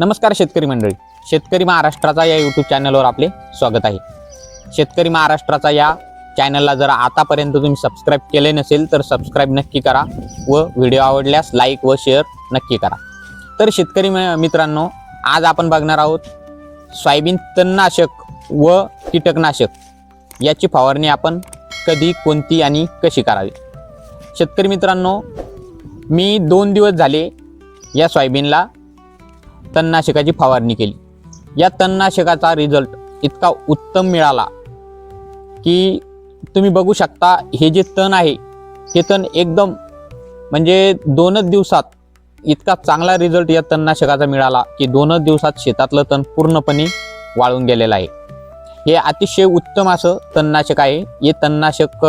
नमस्कार शेतकरी मंडळी. शेतकरी महाराष्ट्राचा या यूट्यूब चॅनलवर आपले स्वागत आहे. शेतकरी महाराष्ट्राचा या चॅनलला जर आतापर्यंत तुम्ही सबस्क्राईब केले नसेल तर सबस्क्राईब नक्की करा व व्हिडिओ आवडल्यास लाईक व शेअर नक्की करा. तर शेतकरी म- मित्रांनो आज आपण बघणार आहोत सोयाबीन तणनाशक व कीटकनाशक याची फवारणी आपण कधी कोणती आणि कशी करावी? शेतकरी मित्रांनो मी दोन दिवस झाले या सोयाबीनला तणनाशकाची फवारणी केली. या तणनाशकाचा रिझल्ट इतका उत्तम मिळाला की तुम्ही बघू शकता हे जे तण आहे हे तण एकदम म्हणजे दोनच दिवसात इतका चांगला रिझल्ट या तणनाशकाचा मिळाला की दोनच दिवसात शेतातलं तण पूर्णपणे वाळून गेलेलं आहे. हे अतिशय उत्तम असं तणनाशक आहे. हे तणनाशक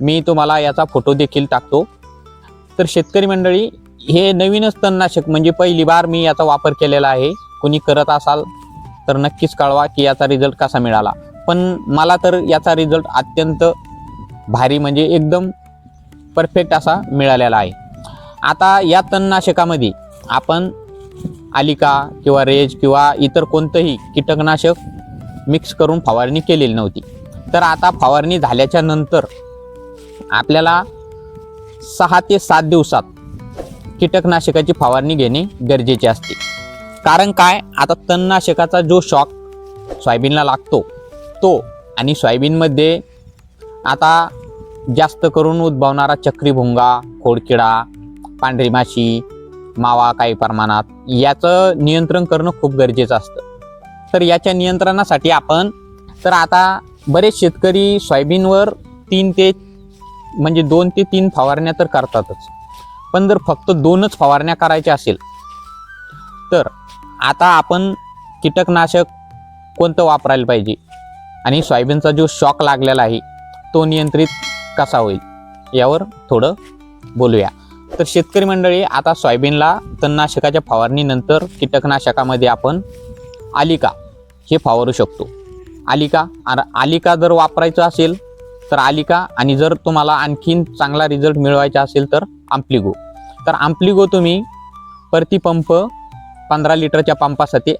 मी तुम्हाला याचा फोटो देखील टाकतो. तर शेतकरी मंडळी हे नवीनच तणनाशक म्हणजे पहिली बार मी याचा वापर केलेला आहे. कोणी करत असाल तर नक्कीच कळवा की याचा रिझल्ट कसा मिळाला. पण मला तर याचा रिझल्ट अत्यंत भारी म्हणजे एकदम परफेक्ट असा मिळालेला आहे. आता या तणनाशकामध्ये आपण आलिका किंवा रेज किंवा इतर कोणतंही कीटकनाशक मिक्स करून फवारणी केलेली नव्हती. तर आता फवारणी झाल्याच्यानंतर आपल्याला सहा ते सात दिवसात कीटकनाशकाची फवारणी घेणे गरजेचे असते. कारण काय? आता तणनाशकाचा जो शॉक सोयाबीनला लागतो तो आणि सोयाबीनमध्ये आता जास्त करून उद्भवणारा चक्रीभुंगा खोडकिडा पांढरी माशी मावा काही प्रमाणात याचं नियंत्रण करणं खूप गरजेचं असतं. तर याच्या नियंत्रणासाठी आपण तर आता बरेच शेतकरी सोयाबीनवर तीन ते म्हणजे दोन ते तीन फवारण्या तर करतातच. पण जर फक्त दोनच फवारण्या करायच्या असेल तर आता आपण कीटकनाशक कोणतं वापरायला पाहिजे? आणि सोयाबीनचा जो शॉक लागलेला आहे तो नियंत्रित कसा होईल? यावर थोडं बोलूया. तर शेतकरी मंडळी आता सोयाबीनला तणनाशकाच्या फवारणीनंतर कीटकनाशकामध्ये आपण आलिका हे फवारू शकतो. आलिका आलिका जर वापरायचं असेल तर आलिका आणि जर तुम्हाला आणखीन चांगला रिझल्ट मिळवायचा असेल तर आम्प्लिगो. तर आम्प्लिगो तुम्ही. प्रतिपंप पंधरा लिटरच्या पंपासाठी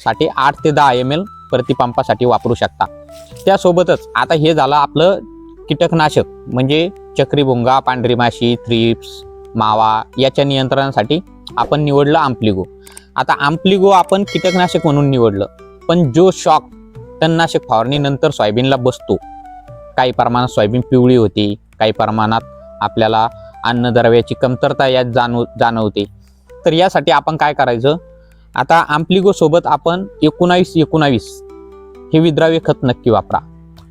साठी आठ ते दहा एम एल प्रतिपंपासाठी वापरू शकता. त्यासोबतच आता हे झालं आपलं कीटकनाशक म्हणजे चक्रीभुंगा पांढरी माशी थ्रिप्स मावा याच्या नियंत्रणासाठी आपण निवडलं आम्प्लिगो आता आम्प्लिगो आपण कीटकनाशक म्हणून निवडलं पण जो शॉक तणनाशक फवारणीनंतर सोयाबीनला बसतो. काही प्रमाणात सोयाबीन पिवळी होते काही प्रमाणात आपल्याला अन्नद्रव्याची कमतरता यात जाणव जाणवते. तर यासाठी आपण काय करायचं? आता आम्प्लिगो सोबत आपण एकोणावीस एकोणावीस हे विद्राव्य खत नक्की वापरा.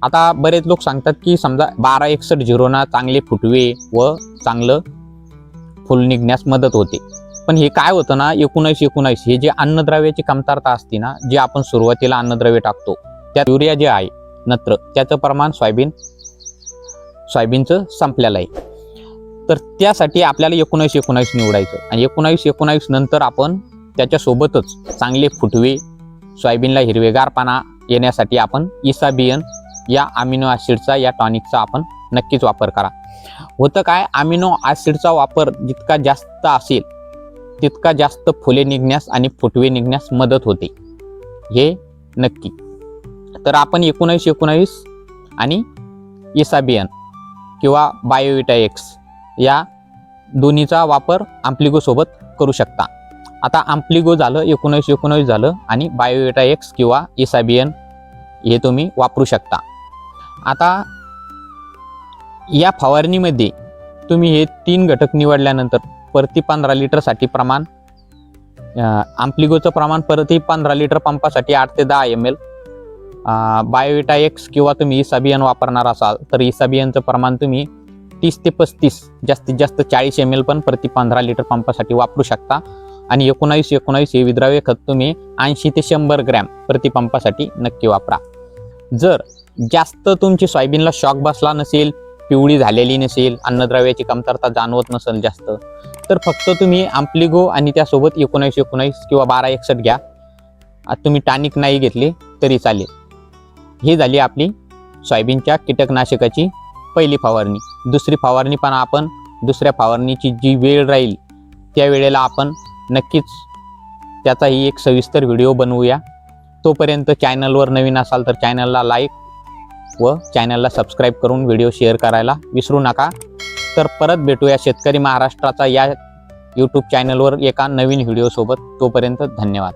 आता बरेच लोक सांगतात की समजा बारा एकसष्ट झिरोना चांगले फुटवे व चांगलं फुल निघण्यास मदत होते. पण हे काय होतं ना एकोणावीस एकोणावीस हे जे अन्नद्रव्याची कमतरता असते ना जे आपण सुरुवातीला अन्नद्रव्य टाकतो त्यात युरिया जे आहे नत्र त्याचं प्रमाण सोयाबीन सोयाबीनचं संपलेलं आहे. तर त्यासाठी आपल्याला एकोणावीस एकोणावीस निवडायचं. आणि एकोणावीस एकोणावीस नंतर आपण त्याच्यासोबतच चांगले फुटवे सोयाबीनला हिरवेगार पाना येण्यासाठी आपण इसाबियन या अमिनो ॲसिडचा या टॉनिकचा आपण नक्कीच वापर करा. होतं काय? अमिनो ॲसिडचा वापर जितका जास्त असेल तितका जास्त फुले निघण्यास आणि फुटवे निघण्यास मदत होते. हे नक्की. तर आपण एकोणावीस एकोणावीस आणि इसाबियन किंवा बायोविटा एक्स या दोन्हीचा वापर आम्प्लिगोसोबत करू शकता. आता आम्प्लिगो झालं एकोणीस एकोणीस झालं आणि बायोवेटा एक्स किंवा इसाबियन हे तुम्ही वापरू शकता. आता या फवारणीमध्ये तुम्ही हे तीन घटक निवडल्यानंतर प्रति पंधरा लिटरसाठी प्रमाण आम्प्लिगोचं प्रमाण प्रति पंधरा लिटर पंपासाठी आठ ते दहा एम एल बायोविटा एक्स किंवा तुम्ही इसाबियन वापरणार असाल तर इसाबियनचं प्रमाण तुम्ही तीस ते पस्तीस जास्तीत जास्त चाळीस एम एल पण प्रति पंधरा लिटर पंपासाठी वापरू शकता. आणि एकोणावीस एकोणावीस हे विद्राव्य खत तुम्ही ऐंशी ते शंभर ग्रॅम प्रति पंपासाठी नक्की वापरा. जर जास्त तुमची सोयाबीनला शॉक बसला नसेल पिवळी झालेली नसेल अन्नद्रव्याची कमतरता जाणवत नसेल जास्त तर फक्त तुम्ही आम्प्लिगो आणि त्यासोबत एकोणावीस एकोणावीस किंवा बारा एकसष्ट घ्या. तुम्ही टानिक नाही घेतले तरी चालेल. ही झाली आपली सोयाबीनच्या कीटकनाशकाची पहिली फवारणी. दुसरी फवारणी पण आपण दुसऱ्या फवारणीची जी वेळ राहील त्या वेळेला आपण नक्कीच त्याचाही एक सविस्तर व्हिडिओ बनवूया. तोपर्यंत चॅनलवर नवीन असाल तर चॅनलला लाईक व चॅनलला सबस्क्राईब करून व्हिडिओ शेअर करायला विसरू नका. तर परत भेटूया शेतकरी महाराष्ट्राचा या यूट्यूब चॅनलवर एका नवीन व्हिडिओसोबत. तोपर्यंत धन्यवाद.